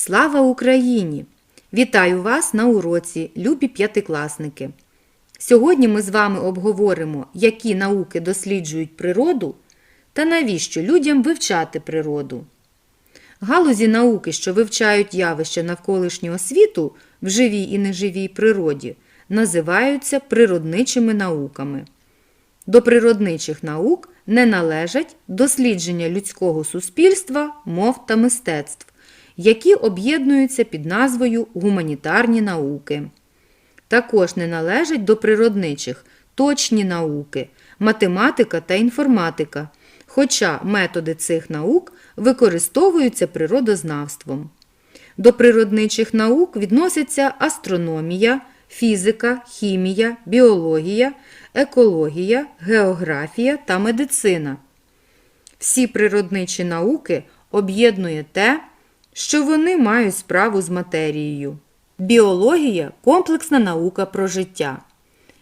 Слава Україні! Вітаю вас на уроці, любі п'ятикласники! Сьогодні ми з вами обговоримо, які науки досліджують природу та навіщо людям вивчати природу. Галузі науки, що вивчають явища навколишнього світу в живій і неживій природі, називаються природничими науками. До природничих наук не належать дослідження людського суспільства, мов та мистецтв, які об'єднуються під назвою гуманітарні науки. Також не належать до природничих точні науки, математика та інформатика, хоча методи цих наук використовуються природознавством. До природничих наук відносяться астрономія, фізика, хімія, біологія, екологія, географія та медицина. Всі природничі науки об'єднує те, що вони мають справу з матерією. Біологія комплексна наука про життя.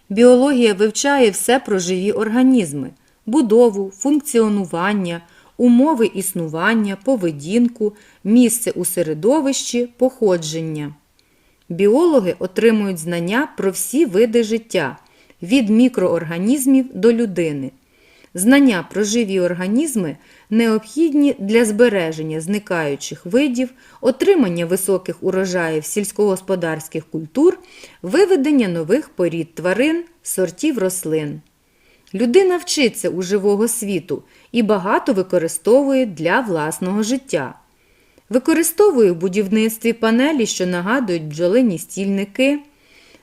Біологія вивчає все про живі організми, будову, функціонування, умови існування, поведінку, місце у середовищі, походження. Біологи отримують знання про всі види життя від мікроорганізмів до людини. Знання про живі організми необхідні для збереження зникаючих видів, отримання високих урожаїв сільськогосподарських культур, виведення нових порід тварин, сортів рослин. Людина вчиться у живого світу і багато використовує для власного життя. Використовує в будівництві панелі, що нагадують бджолині стільники,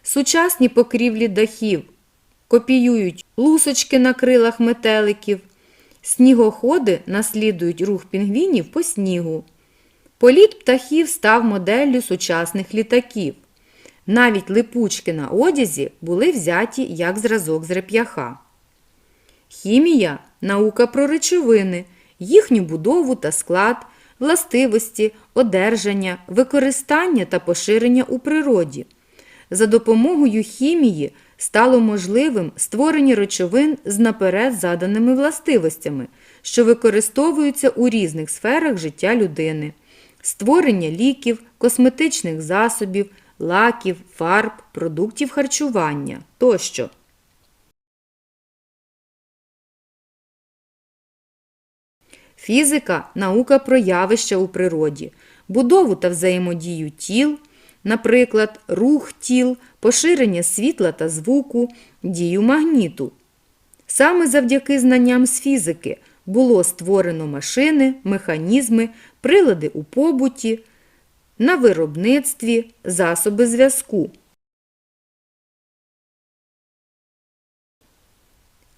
сучасні покрівлі дахів, копіюють лусочки на крилах метеликів, снігоходи наслідують рух пінгвінів по снігу. Політ птахів став моделлю сучасних літаків. Навіть липучки на одязі були взяті як зразок з реп'яха. Хімія наука про речовини, їхню будову та склад, властивості, одержання, використання та поширення у природі. За допомогою хімії стало можливим створення речовин з наперед заданими властивостями, що використовуються у різних сферах життя людини, створення ліків, косметичних засобів, лаків, фарб, продуктів харчування тощо. Фізика наука про явища у природі, будову та взаємодію тіл, наприклад, рух тіл, поширення світла та звуку, дію магніту. Саме завдяки знанням з фізики було створено машини, механізми, прилади у побуті, на виробництві, засоби зв'язку.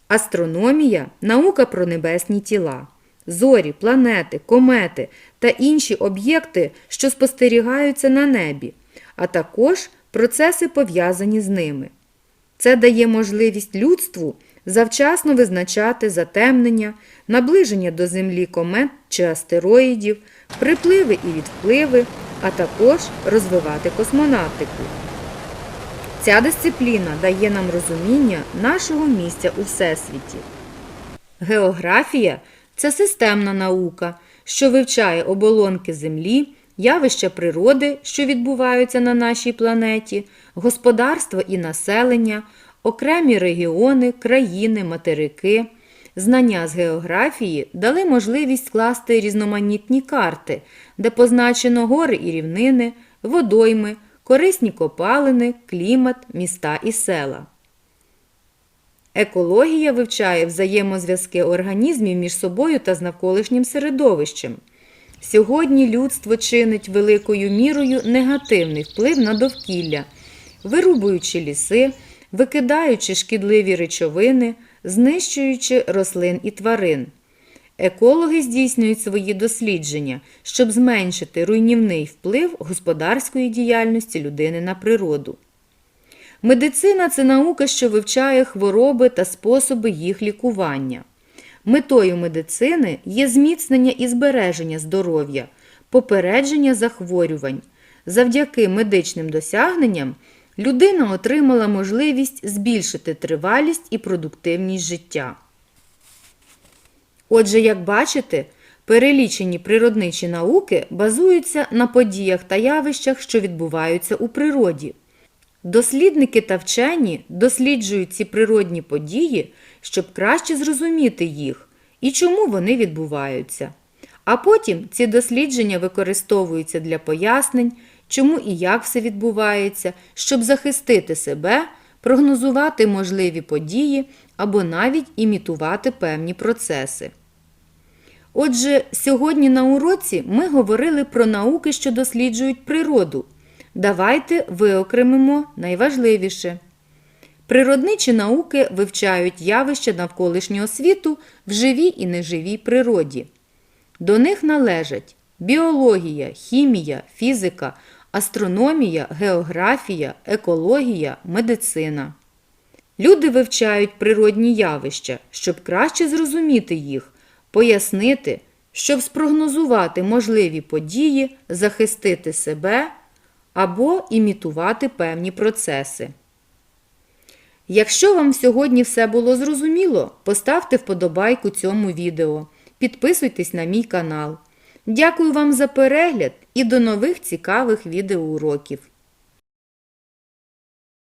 Астрономія наука про небесні тіла. Зорі, планети, комети та інші об'єкти, що спостерігаються на небі, а також процеси пов'язані з ними. Це дає можливість людству завчасно визначати затемнення, наближення до Землі комет чи астероїдів, припливи і відпливи, а також розвивати космонавтику. Ця дисципліна дає нам розуміння нашого місця у Всесвіті. Географія це системна наука, що вивчає оболонки Землі, явища природи, що відбуваються на нашій планеті, господарство і населення, окремі регіони, країни, материки. Знання з географії дали можливість скласти різноманітні карти, де позначено гори і рівнини, водойми, корисні копалини, клімат, міста і села. Екологія вивчає взаємозв'язки організмів між собою та з навколишнім середовищем. Сьогодні людство чинить великою мірою негативний вплив на довкілля, вирубуючи ліси, викидаючи шкідливі речовини, знищуючи рослин і тварин. Екологи здійснюють свої дослідження, щоб зменшити руйнівний вплив господарської діяльності людини на природу. Медицина це наука, що вивчає хвороби та способи їх лікування. Метою медицини є зміцнення і збереження здоров'я, попередження захворювань. Завдяки медичним досягненням людина отримала можливість збільшити тривалість і продуктивність життя. Отже, як бачите, Перелічені природничі науки базуються на подіях та явищах, що відбуваються у природі. Дослідники та вчені досліджують ці природні події, щоб краще зрозуміти їх і чому вони відбуваються. А потім ці дослідження використовуються для пояснень, чому і як все відбувається, щоб захистити себе, прогнозувати можливі події або навіть імітувати певні процеси. Отже, сьогодні на уроці ми говорили про науки, що досліджують природу. Давайте виокремимо найважливіше. Природничі науки вивчають явища навколишнього світу в живій і неживій природі. До них належать біологія, хімія, фізика, астрономія, географія, екологія, медицина. Люди вивчають природні явища, щоб краще зрозуміти їх, пояснити, щоб спрогнозувати можливі події, захистити себе або імітувати певні процеси. Якщо вам сьогодні все було зрозуміло, поставте вподобайку цьому відео, підписуйтесь на мій канал. Дякую вам за перегляд і до нових цікавих відеоуроків!